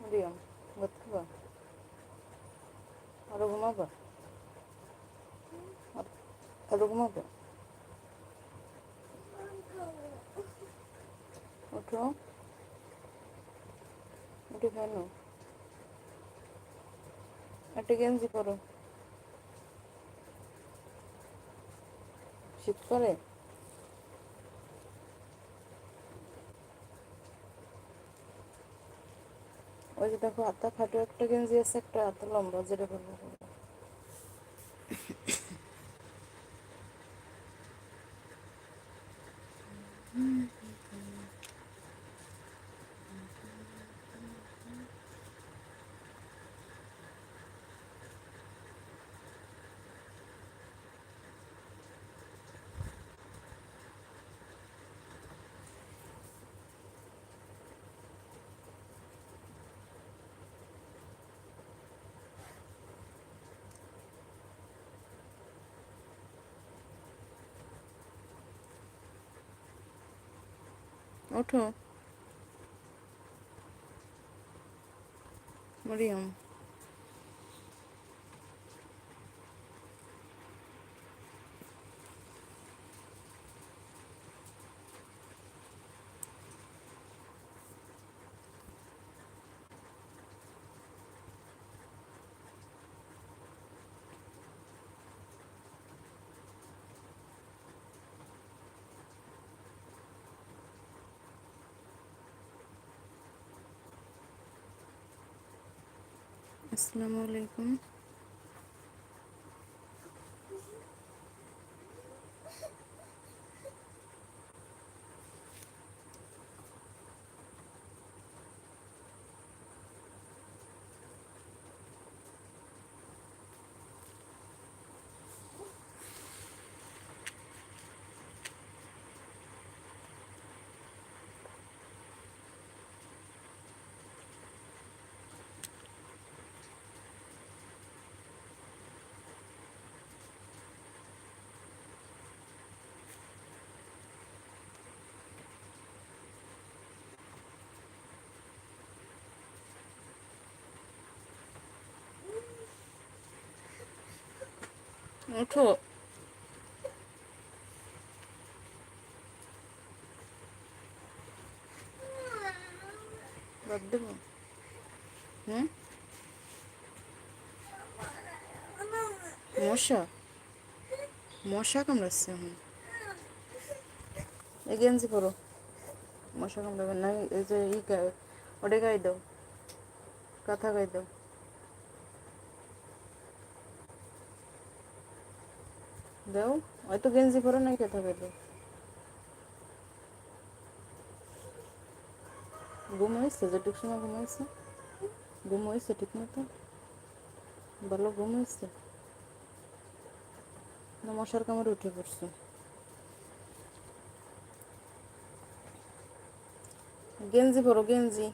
মরিয়ম ভাত খাওয়া আরও ঘুমাবা আরও ঘুমাবা ওঠো উঠে কেন একটা গেঞ্জি পরো শীত করে ওই যে দেখো হাতা খাটো একটা গেঞ্জি আছে একটা হাতা লম্বা যেটা বলব ওঠো। মরিয়ম। আসসালামু আলাইকুম। ওঠো দেবো। হুম? মশা? মশা কামড়াচ্ছে এখন। এই গেঞ্জি পরো। মশা কামড়াবে। না, এই যে ই ওটা গায়ে দাও। কাঁথা গায়ে দাও। দাও, হয়তো গেঞ্জি পরো নাই গায়ে দাও ঘুম হয়েছে, যেটুক সময় ঘুম হয়েছে। ঘুম হয়েছে ঠিক মতো। ভালো ঘুম হয়েছে। না, মশার কামড়ে উঠে পড়ছে। গেঞ্জি পরো, গেঞ্জি।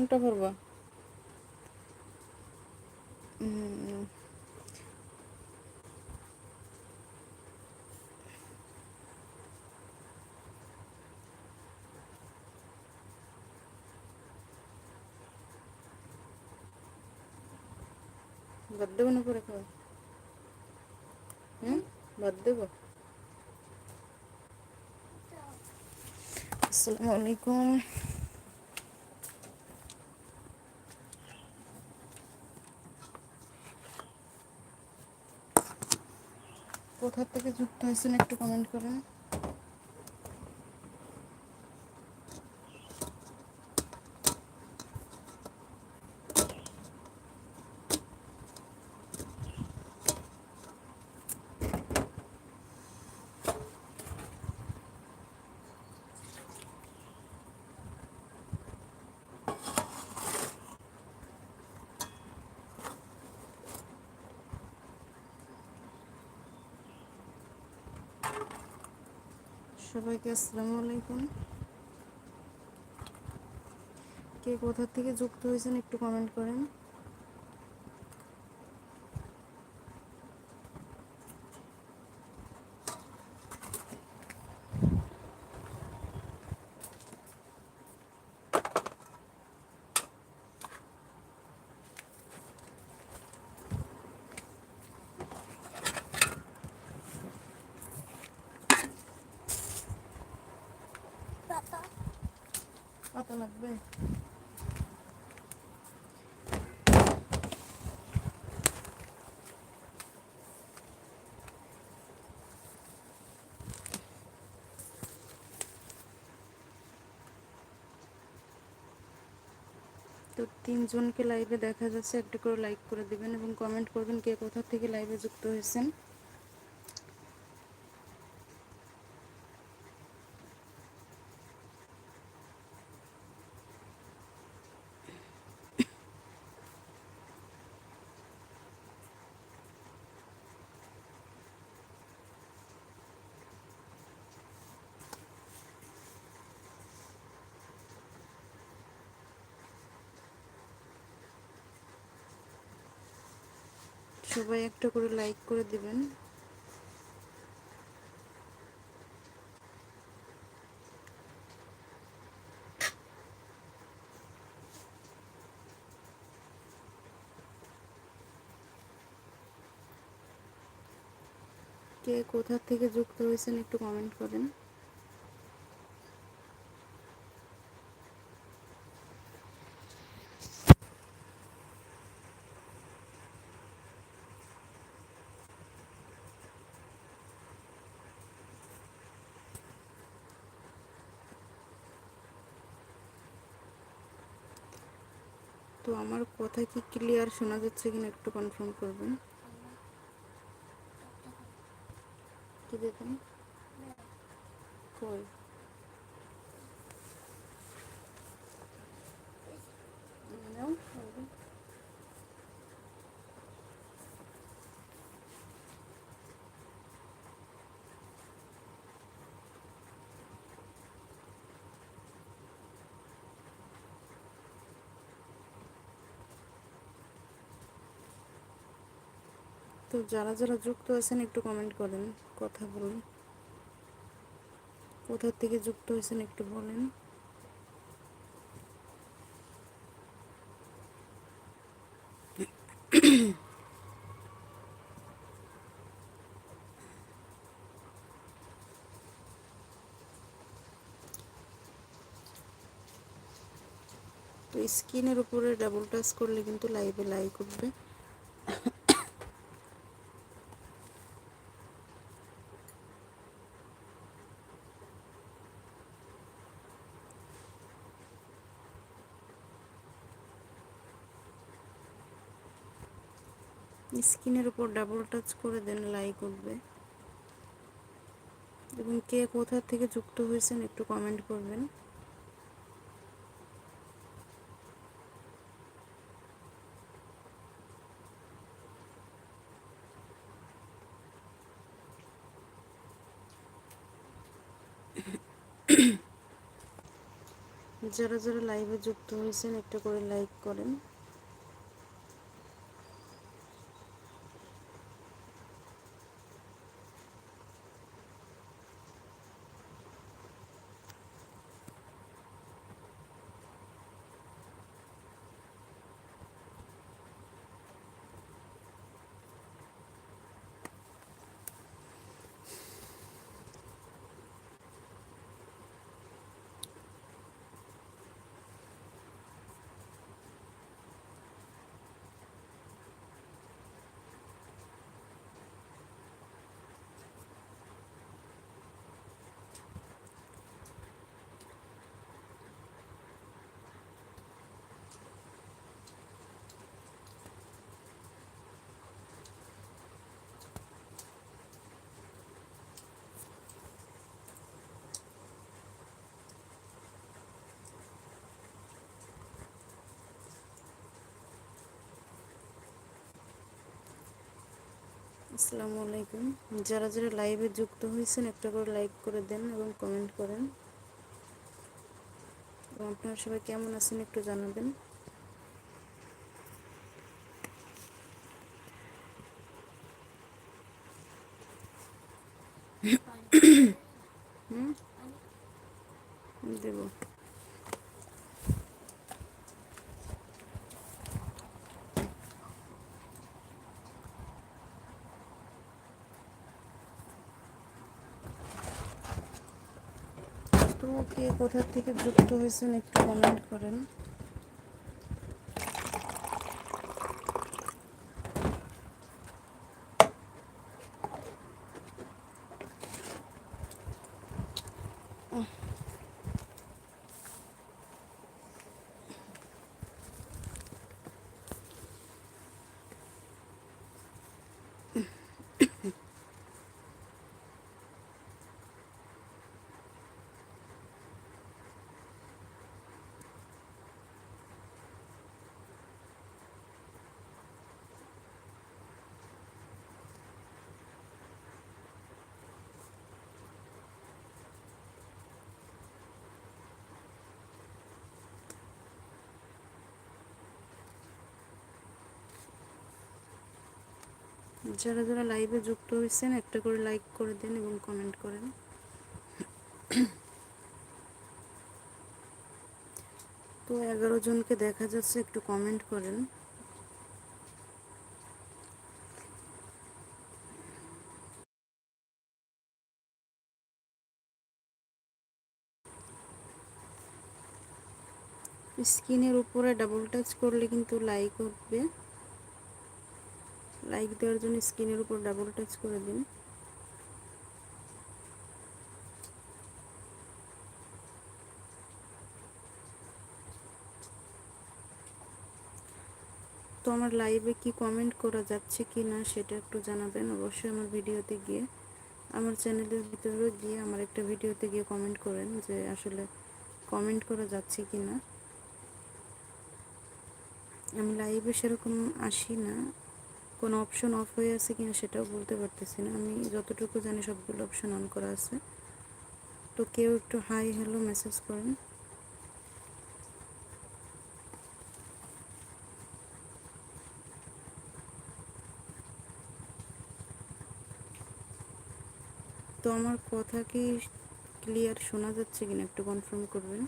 কোনটা উম, বাদ দেবো না পরে খাওয়া। হুম? বাদ দেবো। আসসালামু আলাইকুম। কোথা থেকে যুক্ত হয়েছেন একটু কমেন্ট করেন। সবাইকে আসসালামু আলাইকুম। কে কোথা থেকে যুক্ত হয়েছেন একটু কমেন্ট করেন। লাগবে? তো তিনজনকে লাইভে দেখা যাচ্ছে, একটা করে লাইক করে দিবেন এবং কমেন্ট করবেন কে কোথা থেকে লাইভে যুক্ত হয়েছেন। সবাই একটা করে লাইক করে দিবেন। কে কোথা থেকে যুক্ত হয়েছেন একটু কমেন্ট করেন। আমার কথা কি ক্লিয়ার শোনা যাচ্ছে কিনা একটু কনফার্ম করবেন? কি দেখুন? কই? নাও, তো যারা যারা যুক্ত আছেন, একটু কমেন্ট করেন, কথা বলুন। কোথা থেকে যুক্ত হয়েছেন একটু বলেন। তো স্ক্রিনের উপরে ডাবল টাচ করলে কিন্তু লাইভে লাইক উঠবে। স্ক্রিনের উপর ডাবল টাচ করে দেন লাইক উঠবে এবং কে কোথা থেকে যুক্ত হয়েছেন একটু কমেন্ট করবেন। যারা যারা লাইভে যুক্ত হয়েছেন, একটা করে লাইক করেন। আসসালামু আলাইকুম। যারা যারা লাইভে যুক্ত হয়েছেন একটা করে লাইক করে দেন এবং কমেন্ট করেন। এবং আপনারা সবাই কেমন আছেন একটু জানাবেন। হুম? দেব। কে কোথা থেকে যুক্ত হয়েছেন একটু কমেন্ট করেন। যারা যারা লাইভে যুক্ত হয়েছেন, একটা করে লাইক করে দেন এবং কমেন্ট করেন। তো এগারো জনকে দেখা যাচ্ছে, একটু কমেন্ট করেন। স্ক্রিনের উপরে ডাবল টাচ করলে কিন্তু লাইক হবে। লাইক দেওয়ার জন্য স্ক্রিনের উপর ডাবল টাচ করে দিন। তো আমার লাইভে কি কমেন্ট করা যাচ্ছে কি না সেটা একটু জানাবেন অবশ্যই আমার ভিডিওতে গিয়ে। আমার চ্যানেলের ভিতরে গিয়ে আমার একটা ভিডিওতে গিয়ে কমেন্ট করেন যে আসলে কমেন্ট করা যাচ্ছে কি না। আমি লাইভে সেরকম আসি না। কোনো অপশন অফ হয়ে আছে কিনা সেটাও বলতে পারতেছি না। আমি যতটুকু জানি সবগুলো অপশন অন করা আছে। তো কেউ একটু হাই হ্যালো মেসেজ করেন। তো আমার কথা কি ক্লিয়ার শোনা যাচ্ছে কিনা একটু কনফার্ম করবেন?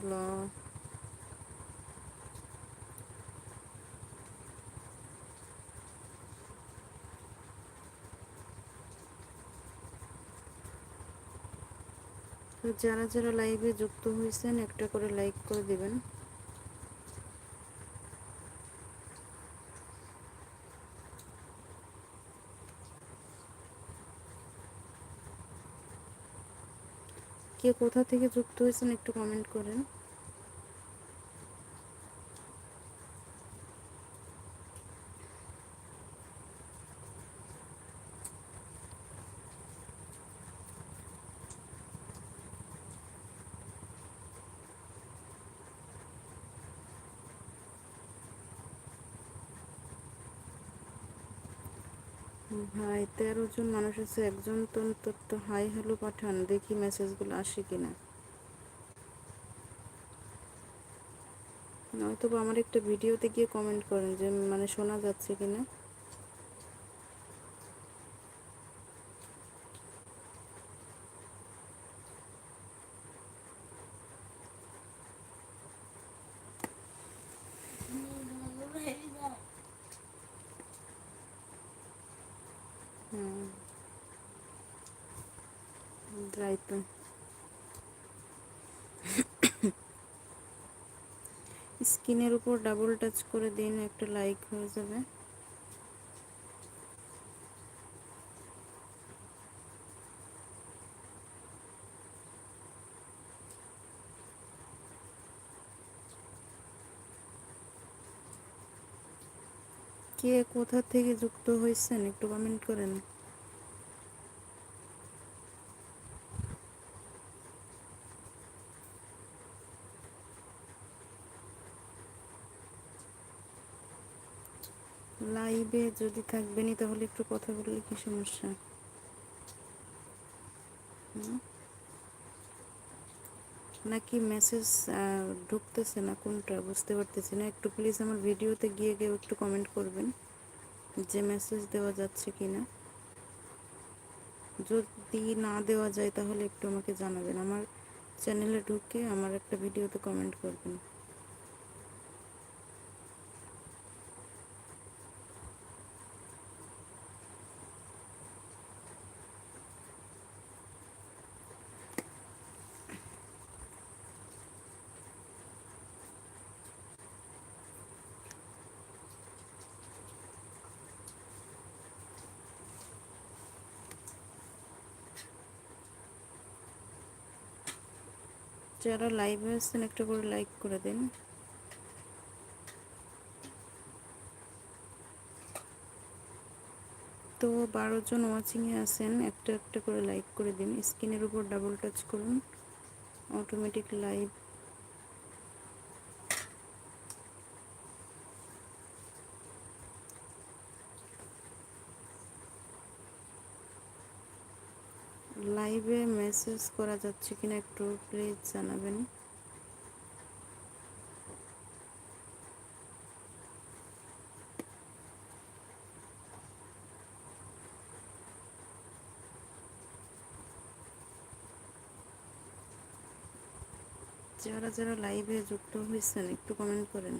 হ্যালো তো যারা যারা লাইভে যুক্ত হয়েছেন একটা করে লাইক করে দিবেন। কে কোথা থেকে যুক্ত হয়েছেন একটু কমেন্ট করেন। ভাই, তেরো জন মানুষ আছে, একজন তো অন্তত হাই হ্যালো পাঠান, দেখি মেসেজগুলো আসে কিনা। নয়তো আমার একটা ভিডিওতে গিয়ে কমেন্ট করেন যে মানে শোনা যাচ্ছে কিনা। হুম তাই তো স্কিনের উপর ডাবল টাচ করে দিন একটা লাইক হয়ে যাবে। কে কোথা থেকে যুক্ত হয়েছেন? একটু কমেন্ট করেন। লাইভে যদি থাকবেনই তাহলে একটু কথা বললে কি সমস্যা? নাকি মেসেজ ঢুকতেছে না কোনটা? বুঝতে পারতেছি না। একটু প্লিজ আমার ভিডিওতে গিয়ে গিয়ে একটু কমেন্ট করবেন যে মেসেজ দেওয়া যাচ্ছে কি না যদি না দেওয়া যায় তাহলে একটু আমাকে জানাবেন। আমার চ্যানেলে ঢুকে আমার একটা ভিডিওতে কমেন্ট করবেন। যারা লাইভে আসছেন একটা করে লাইক করে দিন। তো বারো জন ওয়াচিংয়ে আছেন, একটা একটা করে লাইক করে দিন। স্ক্রিনের উপর ডাবল টাচ করুন। অটোমেটিক লাইভ মেসেজ করা যাচ্ছে কিনা একটু প্লিজ জানাবেন। যারা যারা লাইভে যুক্ত হয়েছেন, একটু কমেন্ট করেন।